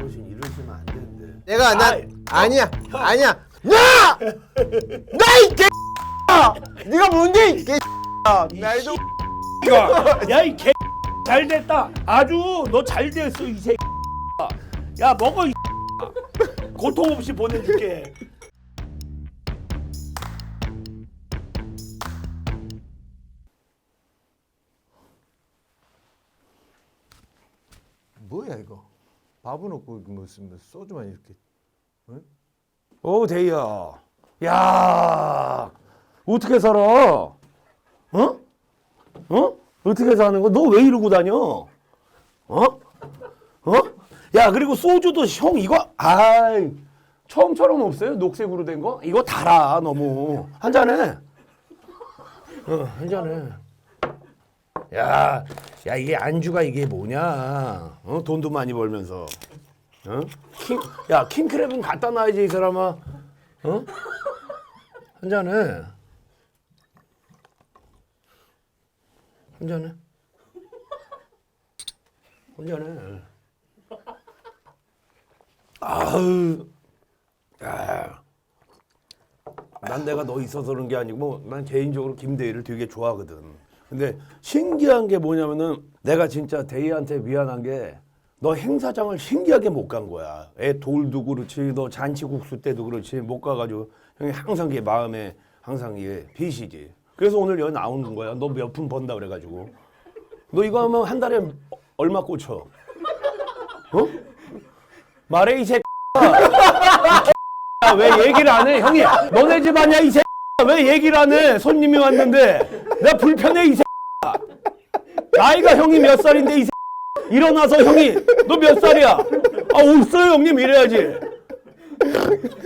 어르신 이러시면 안 되는데. 내가 나 아니야 아니야 나! 나이 개 네가 뭔데 이 개 나이도 야이 개. 잘 됐다. 아주 너 잘 됐어 이 새. 야 먹어 이. 고통 없이 보내줄게. 밥은 없고 무슨 소주만 이렇게 오 대희야. 야 어떻게 살아? 어? 어? 어떻게 사는 거? 너 왜 이러고 다녀? 어? 어? 야 그리고 소주도 형 이거 아이 처음처럼 없어요? 녹색으로 된 거? 이거 달아 너무 한 잔해. 어한 잔해. 야, 야 이게 안주가 이게 뭐냐? 어 돈도 많이 벌면서. 어? 킹, 야 킹크랩은 갖다 놔야지 이 사람아. 어? 한 잔해. 한 잔해. 한 잔해. 아우, 야. 난 내가 너 있어서 그런 게 아니고 난 개인적으로 김대희를 되게 좋아하거든. 근데 신기한 게 뭐냐면은 내가 진짜 대희한테 미안한 게 너 행사장을 신기하게 못 간 거야. 애 돌도 그렇지, 너 잔치국수 때도 그렇지 못 가가지고 형이 항상 이게 마음에 항상 이게 빚이지. 그래서 오늘 여기 나오는 거야. 너 몇 푼 번다 그래가지고. 너 이거 하면 한 달에 얼마 꽂혀? 어? 말해 이 새끼야. 왜 얘기를 안 해? 형이 너네 집 아니야 이 새끼야. 왜 얘기를 안 해? 손님이 왔는데 나 불편해 이 새끼야. 나이가 형이 몇 살인데 이 새끼야. 일어나서 형이 너 몇 살이야? 아 없어요 형님 이래야지.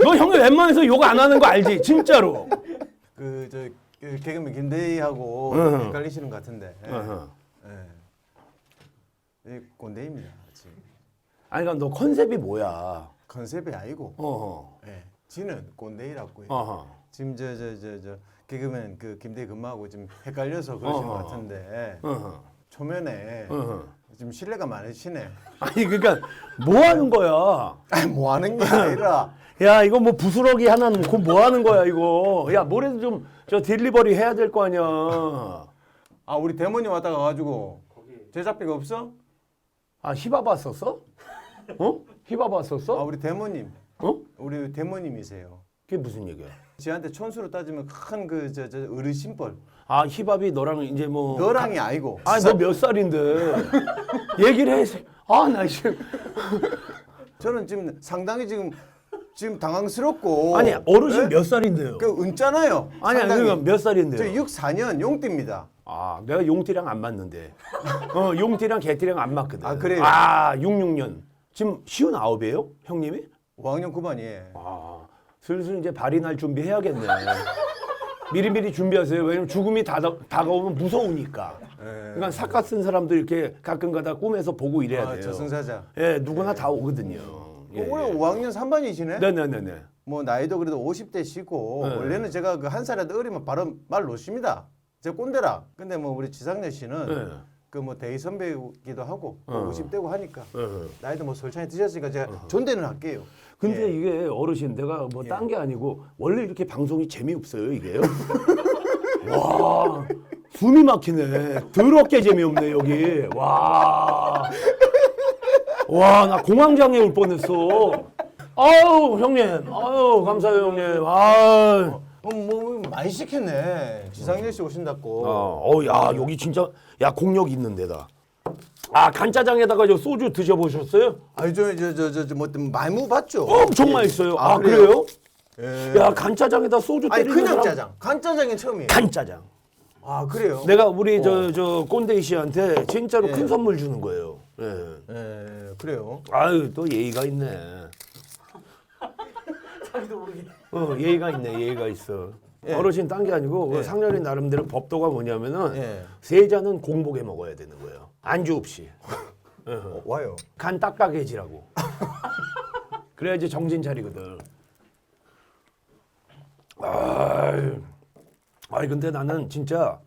너 형이 웬만해서 욕 안 하는 거 알지? 진짜로. 그 저 그 개그맨 김대희하고 응. 헷갈리시는 것 같은데 어허. 예. 이 꼰대입니다 지금 아니 그러니까 너 컨셉이 뭐야? 컨셉이 아니고 어허. 예. 지는 꼰대이라고요 어허. 지금 저 저 저 저 개그맨 그 김대희 근무하고 지금 헷갈려서 그러신 것 어허. 같은데 어허. 초면에 어허. 지금 신뢰가 많으시네 아니 그러니까 뭐 하는 거야? 아니 뭐 하는 게 아니라 야 이거 뭐 부스러기 하나 놓고 뭐 하는 거야 이거? 야 뭐래도 좀 저 딜리버리 해야 될 거 아니야? 아 우리 대모님 왔다 가 가지고 제작비가 없어? 아 힙합 왔었어? 어? 힙합 아 왔었어? 우리 대모님 어? 우리 대모님이세요 그게 무슨 얘기야? 지한테 촌수로 따지면 큰 그 저 저 어르신뻘 아 힙합이 너랑 이제 뭐 너랑이 아니고 아니 너 몇 살인데 얘기를 해. 아나 지금 저는 지금 상당히 지금 지금 당황스럽고 아니 어르신 예? 몇 살인데요? 그 은짜나요 아니 아니 그러니까 몇저 살인데요? 64년 용띠입니다 아 내가 용띠랑 안 맞는데 어 용띠랑 개띠랑 안 맞거든. 아, 그래요? 아 66년 지금 쉬운 아홉이에요 형님이? 5학년 9반이에요 아 슬슬 이제 발이 날 준비해야겠네. 미리미리 준비하세요. 왜냐면 죽음이 다가, 다가오면 무서우니까. 그러니까 사카 쓴 사람도 이렇게 가끔가다 꿈에서 보고 이래야 아, 돼요. 저승사자 예, 누구나 다 오거든요. 예, 올해 예. 5학년 3반이시네 네네네네. 뭐 나이도 그래도 50대시고 네. 원래는 제가 그 한 살이라도 어리면 바로 말 놓습니다 제 꼰대라 근데 뭐 우리 지상렬 씨는 네. 그 뭐 대희 선배이기도 하고 어. 50대고 하니까 예. 나이도 뭐 솔찬히 드셨으니까 제가 존대는 할게요. 근데 예. 이게 어르신 내가 뭐 딴 게 아니고 원래 이렇게 방송이 재미없어요 이게요? 와 숨이 막히네. 더럽게 재미없네 여기. 와 와 나 공황장애 올 뻔했어. 아우 형님. 아유 감사해요 형님. 아 어, 뭐 많이 시켰네 지상렬 씨 오신다고 어, 어, 야 여기 진짜 야 공력 있는 데다 아 간짜장에다가 저 소주 드셔보셨어요? 아니 저저 저 저뭐 많이 봤죠 엄청 맛있어요 아, 아, 그래요? 예. 야 간짜장에다 소주 아니 때리는 그냥 사람 짜장 간짜장이 처음이에요 간짜장 아 그래요 내가 우리 저 저 꼰대이 씨한테 진짜로 예. 큰 선물 주는 거예요. 예. 예 그래요 아유 또 예의가 있네. 어 예의가 있네 예의가 있어. 예. 어르신 딴 게 아니고 그 예. 상렬이 나름대로 법도가 뭐냐면은 예. 세 잔은 공복에 먹어야 되는 거예요. 안주 없이. 어, 와요 간 딱딱해지라고. 그래야지 정신 차리거든. 아이, 아이 근데 나는 진짜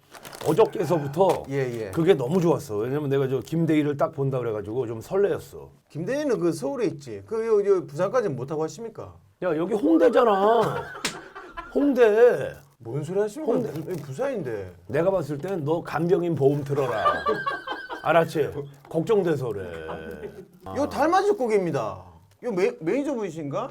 어저께서부터 예, 예. 그게 너무 좋았어. 왜냐면 내가 저 김대희를 딱 본다 그래가지고 좀 설레었어. 김대희는 그 서울에 있지. 그 여, 여 부산까지 못 타고 하십니까? 야 여기 홍대잖아. 홍대. 뭔 소리 하십니까? 여기 부산인데. 내가 봤을 땐 너 간병인 보험 들어라. 알았지? 걱정돼서 그래. 이거 달맞이 고개입니다. 이거 매, 매니저 분이신가?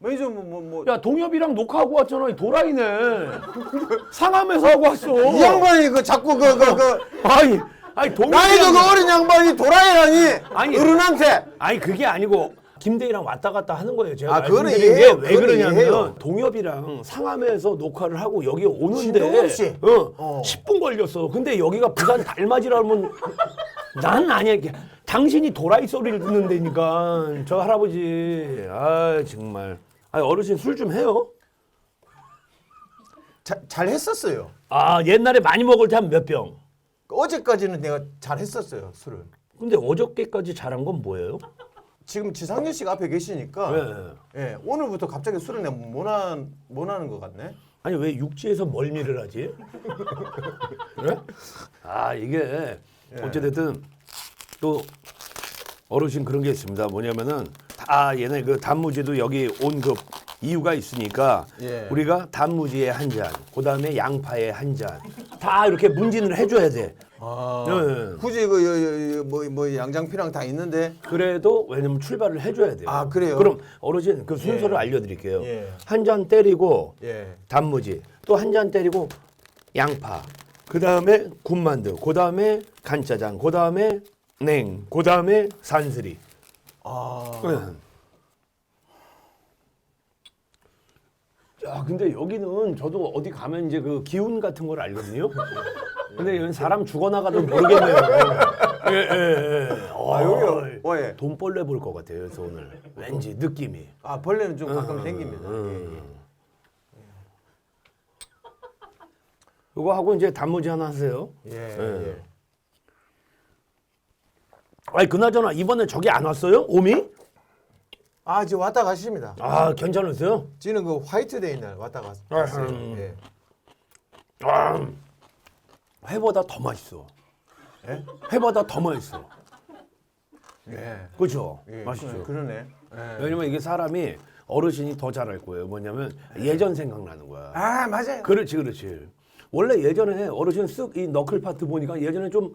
매니저 뭐 뭐 뭐. 야 동엽이랑 녹화하고 왔잖아. 이 도라이네. 상암에서 하고 왔어. 이 양반이 그 자꾸 그 그 그, 아니, 아니 동엽이. 나이도 그 어린 양반이 도라이라니 아니. 어른한테 아니 그게 아니고 김대희랑 왔다 갔다 하는 거예요. 제가 아, 그거는 말씀드린 이해해요. 게왜 그거는 그러냐면 이해해요. 동엽이랑 상암에서 녹화를 하고 여기 오는데 신동엽 씨. 어, 어. 10분 걸렸어. 근데 여기가 부산 달맞이라면 난 아니야. 이게 당신이 도라이 소리를 듣는 데니까 저 할아버지 아 정말 아 어르신 술 좀 해요. 자, 잘 했었어요. 아 옛날에 많이 먹을 때 한 몇 병. 어제까지는 내가 잘 했었어요 술을. 근데 어저께까지 잘한 건 뭐예요? 지금 지상렬 씨가 앞에 계시니까 예. 예, 오늘부터 갑자기 술을 내가 못 한 못 하는 것 같네. 아니 왜 육지에서 멀미를 하지? 그래? 아 이게 어찌됐든 또 어르신 그런 게 있습니다. 뭐냐면은 다 얘네 그 단무지도 여기 온 그 이유가 있으니까 예. 우리가 단무지에 한 잔, 그 다음에 양파에 한 잔, 다 이렇게 문진을 해줘야 돼. 아, 예. 굳이 그뭐뭐 뭐 양장피랑 다 있는데 그래도 왜냐면 출발을 해줘야 돼요. 아, 그래요? 그럼 어르신 그 순서를 예. 알려드릴게요. 예. 한 잔 때리고 예. 단무지 또 한 잔 때리고 양파 그 다음에 군만두 그 다음에 간짜장 그 다음에 냉 그 다음에 산스리 아, 야 근데 여기는 저도 어디 가면 이제 그 기운 같은 걸 알거든요 근데 여기 사람 죽어나가도 모르겠네요 예 예예 아 여기 어, 예. 돈벌레 볼 것 같아요 그래서 오늘 왠지 느낌이 아 벌레는 좀 가끔 생깁니다. 예, 예. 이거 하고 이제 단무지 하나 하세요 예, 예. 예. 아니 그나저나 이번에 저기 안 왔어요 오미 아 지금 왔다 가십니다. 아 괜찮으세요 지금 그 화이트데이 날 왔다 갔- 갔어요. 음. 예. 아, 회보다 더 맛있어. 예? 회보다 더 맛있어. 예. 그렇죠? 예, 맛있죠. 그러네. 예. 왜냐면 이게 사람이 어르신이 더 잘할 거예요. 뭐냐면 예전 생각나는 거야. 아 맞아요. 그렇지, 그렇지. 원래 예전에 어르신 쓱 이 너클 파트 보니까 예전에 좀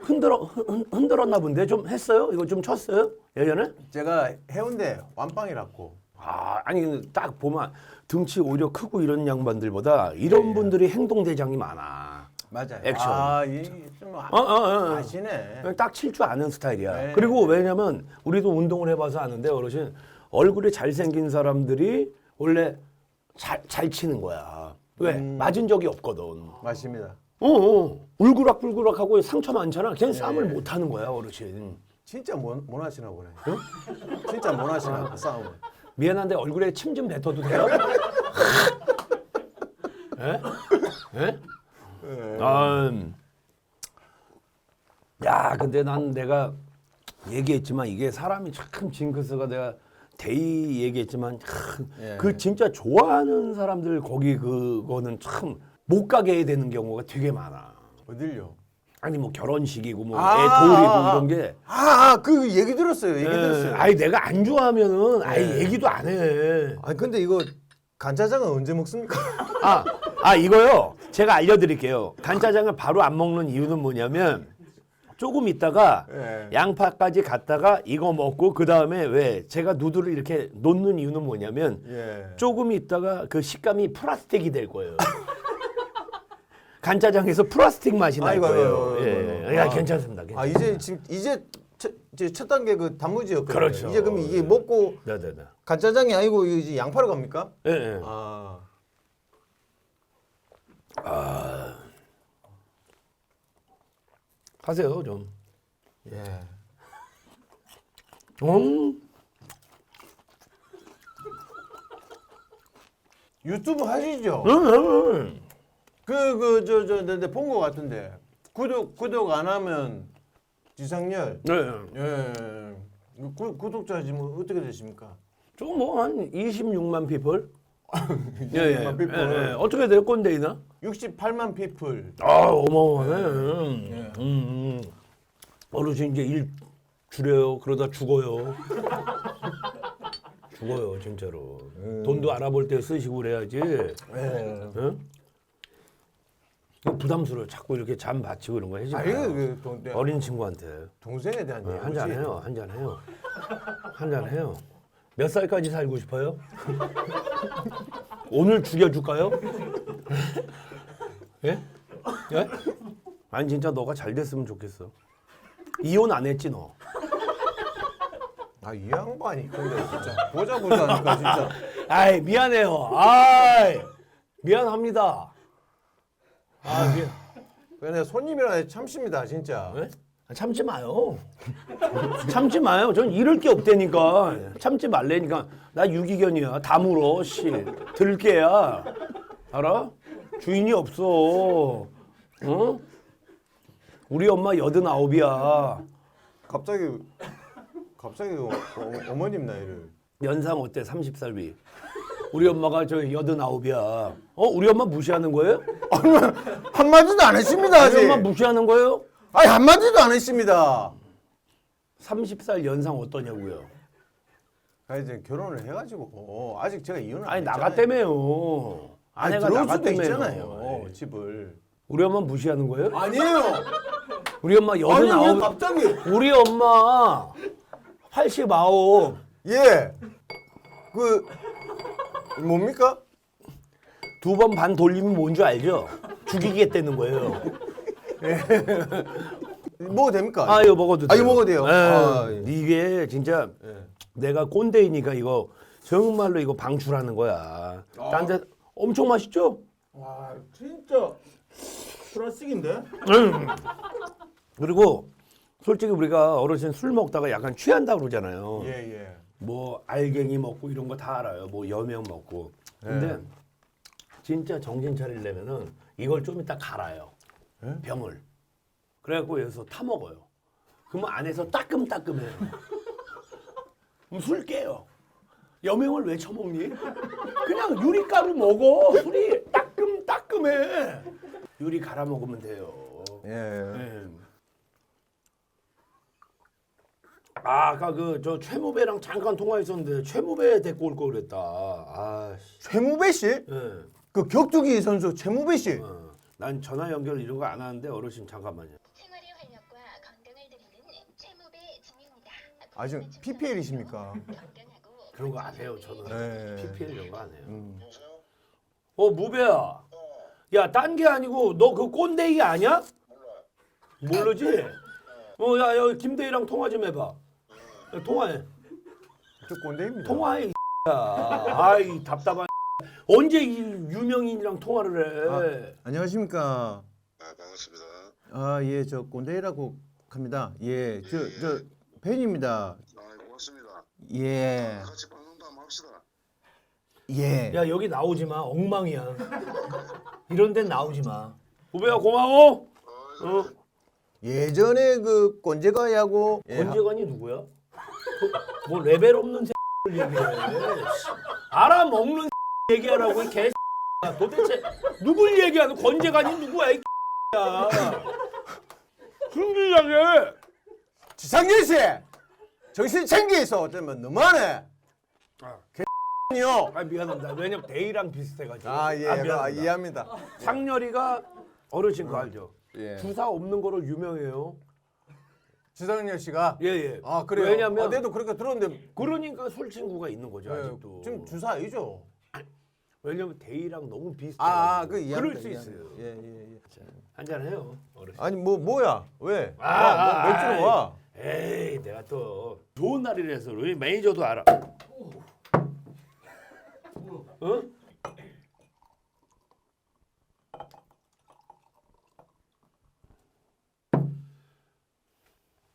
흔들어 흔, 흔들었나 본데 좀 했어요? 이거 좀 쳤어요? 예전에? 제가 해운대 완빵이라고. 아, 아니 근데 딱 보면 등치 오히려 크고 이런 양반들보다 이런 분들이 행동 대장이 많아. 맞아요. 액션. 아, 이좀 어, 어, 어. 아시네. 딱 칠 줄 아는 스타일이야. 네. 그리고 왜냐면 우리도 운동을 해봐서 아는데 어르신 얼굴이 잘생긴 사람들이 원래 잘, 잘 치는 거야. 왜? 음. 맞은 적이 없거든. 맞습니다. 어, 어. 울그락불그락하고 상처 많잖아. 그냥 싸움을 못 하는 거야, 어르신. 진짜 못, 못 하시나 보네. 진짜 못 하시나 봐, 싸움을. 미안한데 얼굴에 침 좀 뱉어도 돼요? 예? 예? 아, 음. 야, 근데 난 내가 얘기했지만 이게 사람이 참 징크스가 내가 대의 얘기했지만 참, 예. 그 진짜 좋아하는 사람들 거기 그거는 참 못 가게 되는 경우가 되게 많아. 어딜요? 아니 뭐 결혼식이고 뭐애 아, 돌이고 아, 이런 게 아, 아, 그 얘기 들었어요. 얘기 예, 들었어요. 아니 내가 안 좋아하면은 아예 예. 얘기도 안 해. 아니 근데 이거 간짜장은 언제 먹습니까? 아, 아 이거요. 제가 알려드릴게요. 간짜장을 바로 안 먹는 이유는 뭐냐면 조금 있다가 예. 양파까지 갔다가 이거 먹고 그 다음에 왜 제가 누드를 이렇게 놓는 이유는 뭐냐면 예. 조금 있다가 그 식감이 플라스틱이 될 거예요. 간짜장에서 플라스틱 맛이 날 아이고, 거예요. 아이고, 아이고, 예, 아이고. 야, 아. 괜찮습니다. 괜찮습니다. 아 이제 지금 이제 첫, 이제 첫 단계 그 단무지였거든요. 그렇죠. 이제 그럼 이게 먹고 네 네 네. 간짜장이 아니고 이제 양파로 갑니까? 예, 예. 아. 하세요 좀. 예. 음. 유튜브 하시죠? 음, 음. 그그 저 저 내가 본거 같은데 구독 구독 안 하면 지상렬 네. 예 구, 구독자 지금 어떻게 되십니까? 좀뭐한 26만 피플. 예, 예. 예, 예. 어떻게 돼요 꼰대이나? 68만 피플. 아 어마어마해. 음, 음. 어르신 이제 일 줄여요. 그러다 죽어요. 죽어요 진짜로. 돈도 알아볼 때 쓰시고 그래야지. 예. 응? 이거 부담스러워. 자꾸 이렇게 잠 받치고 이런 거 해지 마. 아 이거 그 동, 네. 어린 친구한테 동생에 대한 어, 얘기지. 한 잔 해요. 한 잔 해요. 한 잔 해요. 몇 살까지 살고 싶어요? 오늘 죽여줄까요? 예? 예? 아니 진짜 너가 잘 됐으면 좋겠어. 이혼 안 했지 너? 아이 양반이 근데 진짜 보자 보자 하니까 진짜. 아이 미안해요. 아이 미안합니다. 아 미안. 그냥 손님이라 참습니다 진짜. 예? 참지 마요. 참지 마요. 전 잃을 게 없다니까. 참지 말래니까. 나 유기견이야. 다 물어. 씨. 들개야. 알아? 주인이 없어. 어? 우리 엄마 여든 아홉이야. 갑자기 갑자기 어, 어, 어 머님 나이를. 연상 어때? 30살 위. 우리 엄마가 저 여든 아홉이야. 어? 우리 엄마 무시하는 거예요? 한 마디도 안 했습니다 우리 아직. 엄마 무시하는 거예요? 아니 한 마디도 안 했습니다. 30살 연상 어떠냐고요? 아 이제 결혼을 해가지고 아직 제가 이혼을 안 아니 했잖아요. 나갔다며요. 아니, 아내가 들어올 수도 나갔다며요. 있잖아요 집을. 우리 엄마 무시하는 거예요? 아니에요. 우리 엄마 아니 왜 여든아홉. 갑자기? 우리 엄마 89. 예. 그 뭡니까? 두 번 반 돌리면 뭔 줄 알죠? 죽이겠다는 거예요. 먹어도 됩니까? 아 이거 먹어도 아, 돼요. 이거 먹어도 돼요? 예. 아, 예. 이게 진짜 예. 내가 꼰대이니까 이거 정말로 이거 방출하는 거야. 아. 딴데 엄청 맛있죠? 와 진짜 플라스틱인데? 그리고 솔직히 우리가 어르신 술 먹다가 약간 취한다 그러잖아요. 예예. 뭐 알갱이 먹고 이런 거 다 알아요. 뭐 여명 먹고. 근데 예. 진짜 정신 차리려면은 이걸 좀 이따 갈아요. 예? 병을. 그래갖고 여기서 타 먹어요. 그러면 안에서 따끔따끔해요. 그럼 술 깨요. 여명을 왜 처먹니? 그냥 유리가루 먹어. 술이 따끔따끔해. 유리 갈아 먹으면 돼요. 예. 네. 아, 아까 그 저 최무배랑 잠깐 통화했었는데 최무배 데리고 올 걸 그랬다. 아, 씨. 최무배 씨? 예. 그 격투기 선수 최무배 씨. 어. 난 전화 연결 이런 거 안 하는데 어르신 잠깐만요. 생활의 활력과 건강을 드리는 최무배 진입니다. 아 지금 PPL이십니까? 건강하고 그런 거 안 해요. 저는 네. PPL 이런 거 안 해요. 음. 어 무배야. 야, 딴 게 아니고 너 그 꼰대이 아니야? 모르지? 어, 야, 야, 김대희랑 통화 좀 해봐. 야, 통화해. 저 꼰대입니다. 통화해. 이 야. 아이 답답한. 언제 이 유명인이랑 통화를 해? 안녕하십니까? 아 반갑습니다. 아 예 저 꼰대이라고 합니다. 예 저 저 팬입니다. 예 같이 한번 합시다. 예. 야 여기 나오지 마. 엉망이야. 이런 데는 나오지 마. 후배야 고마워. 어. 예전에 그 꼰재가 야구 예, 권재관이 누구야? 그, 뭐 레벨 없는 새를 얘기해. 알아 먹는 얘기하라고 이 개. 도대체 누굴 얘기하는 권재관이 누구야 이 야. 승기장에 지상렬 씨 정신 챙기서 어쩌면 너무하네. 개요. 아 미안합니다. 왜냐면 대이랑 비슷해가지고. 아 예, 미안합니다. 아, 이해합니다. 상렬이가 어르신 거 알죠? 예. 주사 없는 거로 유명해요. 지상렬 씨가 예 예. 아 그래요. 왜냐면 아, 내도 그렇게 들었는데 그러니까 술 친구가 있는 거죠 예, 아직도. 지금 주사 아니죠? 왜냐면 대이랑 너무 비슷해. 아, 그 그럴 이해합니다. 수 이해합니다. 있어요. 예, 예, 예. 한잔 해요 어르신. 아니 뭐 뭐야? 왜? 아, 와, 아, 뭐 맥주로. 와. 에이 내가 또 좋은 날이라서 우리 매니저도 알아. 어?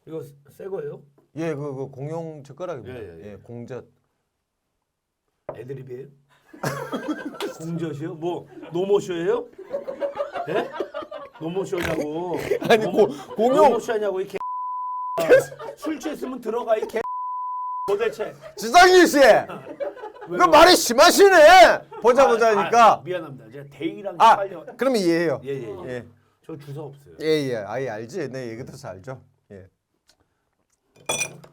이거 새 거예요? 예, 그, 그 공용 젓가락입니다. 예, 예, 예. 공젓. 애드립이에요? 공젓이요? 뭐 노모쇼예요? 예? 노모쇼냐고? 아니, 고- 공용- 노모쇼냐고 이 개. 술 취했으면 들어가 이 개. 도대체 지상렬 씨. 그 말이 심하시네. 보자 보자 하니까. 아, 미안합니다. 제가 데이랑 아, 빨려. 그러면 이해해요. 예, 예, 예. 예. 저 주사 없어요. 예, 예. 아예 알지. 내 얘기 들어서 알죠. 예.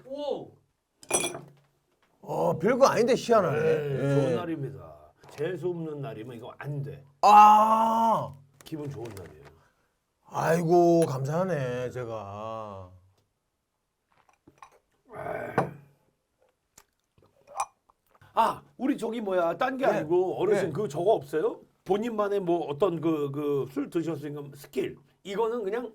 오. 어, 별거 아닌데 희한하네. 네, 좋은 예. 날입니다. 재수 없는 날이면 이거 안 돼. 아. 기분 좋은 날이에요. 아이고, 감사하네, 제가. 아, 우리 저기 뭐야? 딴 게 네. 아니고 어르신 네. 그 저거 없어요? 본인만의 뭐 어떤 그 그 술 드셨으니까 스킬. 이거는 그냥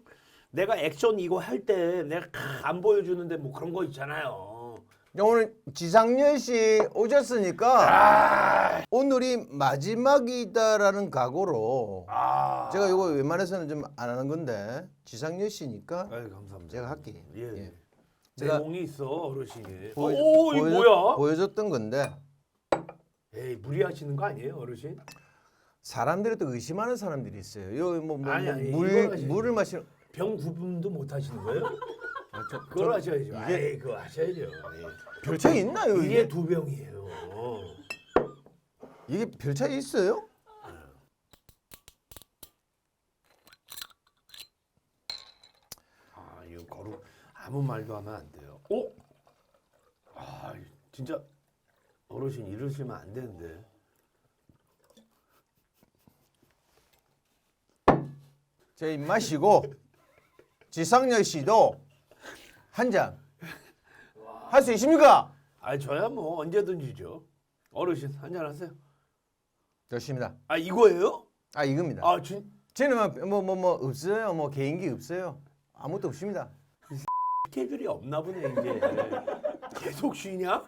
내가 액션 이거 할 때 내가 안 보여주는데 뭐 그런 거 있잖아요. 야, 오늘 지상렬 씨 오셨으니까 오늘이 마지막이다라는 각오로 아, 제가 이거 웬만해서는 좀 안 하는 건데 지상렬 씨니까 아유, 감사합니다. 제가 할게. 예. 예. 제가 내공이 있어 어르신이. 보여- 오, 이 보여줬- 뭐야? 보여줬던 건데 에이 무리하시는 거 아니에요, 어르신? 사람들이 또 의심하는 사람들이 있어요. 여기 뭐, 아니, 아니. 물을 마시는 병 구분도 못 하시는 거예요? 아, 저- 그걸 저- 하셔야죠. 아이, 그거 하셔야죠. 예. 별 차이 있나요? 이게 이게 두 병이에요. 이게 별 차이 있어요? 아, 이거 거룩 아무 말도 하면 안 돼요. 오, 아, 진짜 어르신 이러시면 안 되는데. 제 입맛이고 지상렬 씨도 한 잔 할 수 있습니까? 아, 저야 뭐 언제든지죠. 어르신 한잔 하세요. 좋습니다. 아, 이거예요? 아 이겁니다. 아, 진 저는 뭐뭐 뭐 없어요. 뭐 개인기 없어요. 아무것도 없습니다. 스케줄이 없나 보네 이제. 계속 쉬냐?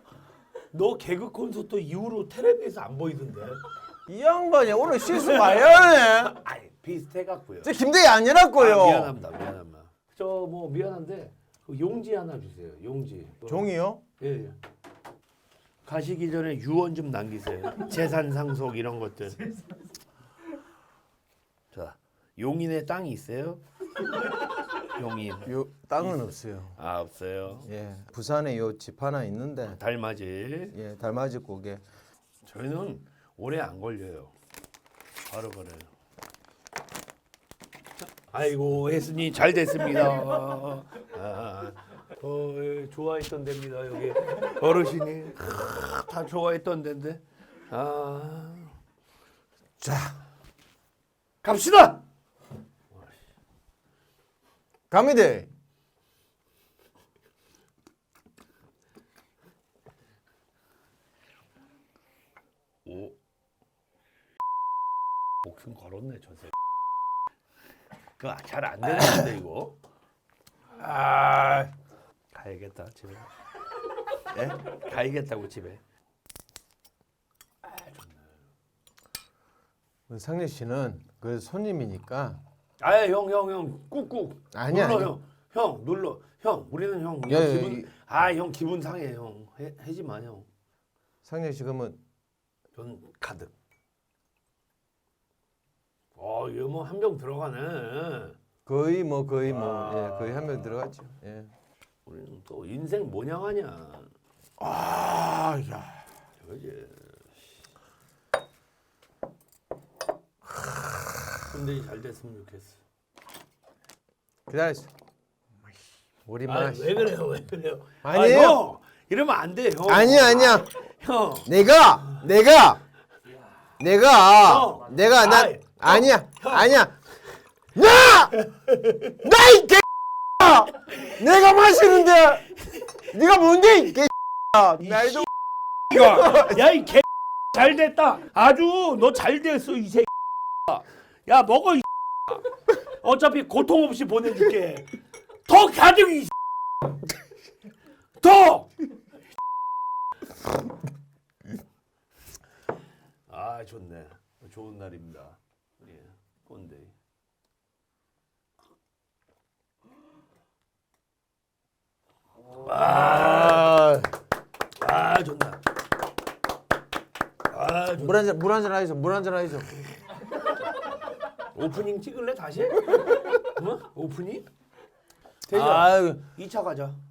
너 개그 콘서트 이후로 텔레비에서 안 보이던데. 이 양반이 오늘 실수 많이 하네. 아니 비슷해 갖고요. 저 김대희 아니라고요. 아, 미안합니다, 미안합니다. 저 뭐 미안한데 그 용지 하나 주세요. 용지. 뭐, 종이요? 예, 예. 가시기 전에 유언 좀 남기세요. 재산 상속 이런 것들. 자, 용인에 땅이 있어요? 용인. 요 땅은 없어요. 아 없어요. 예, 부산에 요 집 하나 있는데 달맞이. 예, 달맞이 고개. 저희는 오래 안 걸려요. 바로. 자, 아이고 혜순이 잘 됐습니다. 아, 어, 예, 좋아했던 데입니다 여기 어르신이 아, 다 좋아했던 데인데. 아, 자, 갑시다. 갑니다. 오, 목숨 걸었네 저 새. 그거 잘안 되는데 이거. 아, 가야겠다 집에. 예? 가야겠다고 집에. 그 상렬 씨는 그 손님이니까 아예 형형 형 꾹꾹. 아니야, 눌러 아니야. 형. 형 눌러. 형 우리는 형 예, 예, 기분 이- 아 형 기분 상해 형. 해, 해지 마형. 상렬 씨 그러면 전 가득. 어 이거 뭐한 병 들어가네. 거의 뭐 거의 뭐. 예, 거의 한 명 들어갔죠. 예. 우리는 또 인생 뭐냥하냐 아, 야. 저지 근데 잘 됐으면 좋겠어 기다렸어. 우리 아, 마. 왜 그래요 왜 그래요 아니에요. 아, 형, 이러면 안돼 형 아니야, 아니야. 형 내가 내가 내가 형. 내가 나 아이, 형. 아니야 아니야 나! 나이 개 내가 마시는데 네가 뭔데 이 개. 나이도 야이 개 잘 됐다. 아주 너 잘 됐어 이 새. 야 먹어 이. 어차피 고통 없이 보내줄게. 더 가득 이. 더. 아 좋네. 좋은 날입니다. 예, 꼰대. 아, 아 좋다. 아 좋다. 물물 한 잔 하이소 물 한 잔 하이소 오프닝 찍을래 다시? 어? 오프닝? 대자 아유 2차 가자. 예